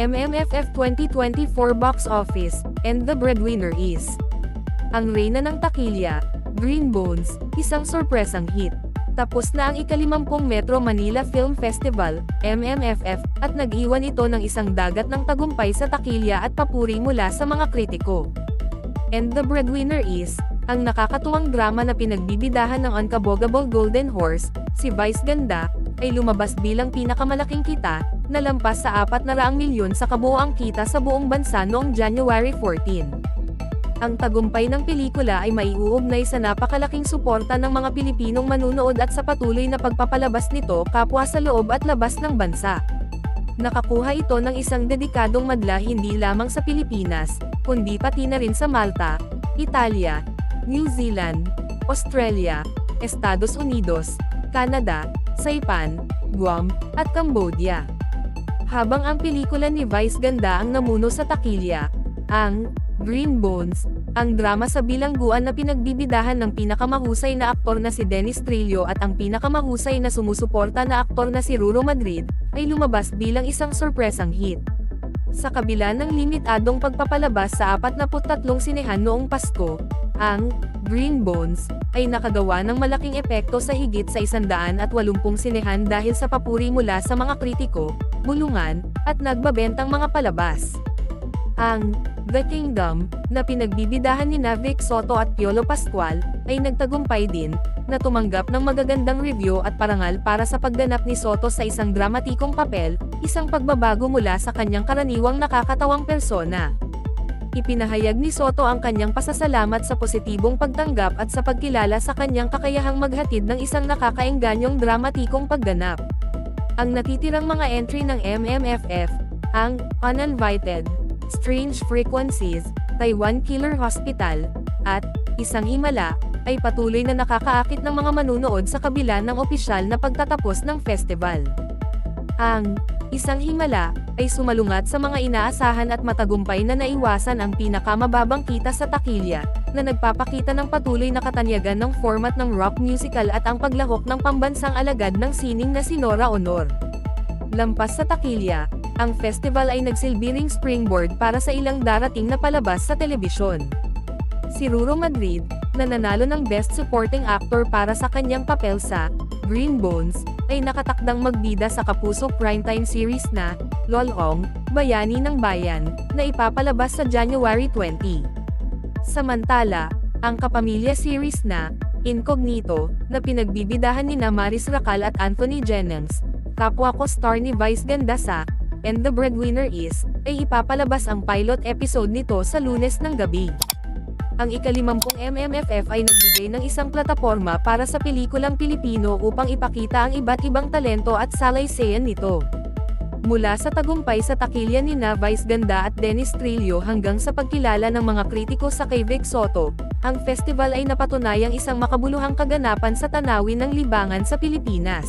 MMFF 2024 box office, and the breadwinner is Ang Reyna ng Takilya, Green Bones, isang sorpresang hit. Tapos na ang ikalimampung Metro Manila Film Festival, MMFF, at nag-iwan ito ng isang dagat ng tagumpay sa takilya at papuri mula sa mga kritiko. And the breadwinner is, ang nakakatuwang drama na pinagbibidahan ng Unkabogable Golden Horse, si Vice Ganda, ay lumabas bilang pinakamalaking kita, na lampas sa 400 milyon sa kabuoang kita sa buong bansa noong January 14. Ang tagumpay ng pelikula ay maiuugnay sa napakalaking suporta ng mga Pilipinong manunood at sa patuloy na pagpapalabas nito kapwa sa loob at labas ng bansa. Nakakuha ito ng isang dedikadong madla hindi lamang sa Pilipinas, kundi pati na rin sa Malta, Italia, New Zealand, Australia, Estados Unidos, Canada, Saipan, Guam, at Cambodia. Habang ang pelikula ni Vice Ganda ang namuno sa takilya, ang Green Bones, ang drama sa bilangguan na pinagbibidahan ng pinakamahusay na aktor na si Dennis Trillo at ang pinakamahusay na sumusuporta na aktor na si Ruro Madrid, ay lumabas bilang isang sorpresang hit. Sa kabila ng limitadong pagpapalabas sa 43 sinehan noong Pasko, ang Green Bones ay nakagawa ng malaking epekto sa higit sa 180 sinehan dahil sa papuri mula sa mga kritiko, bulungan, at nagbabentang mga palabas. Ang The Kingdom, na pinagbibidahan ni Vic Soto at Piolo Pascual, ay nagtagumpay din, na tumanggap ng magagandang review at parangal para sa pagganap ni Soto sa isang dramatikong papel, isang pagbabago mula sa kanyang karaniwang nakakatawang persona. Ipinahayag ni Soto ang kanyang pasasalamat sa positibong pagtanggap at sa pagkilala sa kanyang kakayahang maghatid ng isang nakakaengganyong dramatikong pagganap. Ang natitirang mga entry ng MMFF, ang Uninvited, Strange Frequencies, Taiwan Killer Hospital, at Isang Himala, ay patuloy na nakakaakit ng mga manunood sa kabila ng opisyal na pagtatapos ng festival. Ang Isang Himala ay sumalungat sa mga inaasahan at matagumpay na naiwasan ang pinakamababang kita sa takilya, na nagpapakita ng patuloy na katanyagan ng format ng rock musical at ang paglahok ng pambansang alagad ng sining na si Nora Honor. Lampas sa takilya, ang festival ay nagsilbi ring springboard para sa ilang darating na palabas sa telebisyon. Si Ruro Madrid, na nanalo ng Best Supporting Actor para sa kanyang papel sa Green Bones, ay nakatakdang magbida sa kapuso primetime series na Lolong, Bayani ng Bayan, na ipapalabas sa January 20. Samantala, ang kapamilya series na Incognito, na pinagbibidahan ni Maris Racal at Anthony Jennings, kapwa ko star ni Vice Ganda sa And the Breadwinner is, ay ipapalabas ang pilot episode nito sa lunes ng gabi. Ang ikalimampung MMFF ay nagbigay ng isang plataporma para sa pelikulang Pilipino upang ipakita ang iba't ibang talento at salaysayan nito. Mula sa tagumpay sa takilya ni na Ganda at Dennis Trillo hanggang sa pagkilala ng mga kritiko sa kay Vic Soto, ang festival ay napatunayang isang makabuluhang kaganapan sa tanawin ng libangan sa Pilipinas.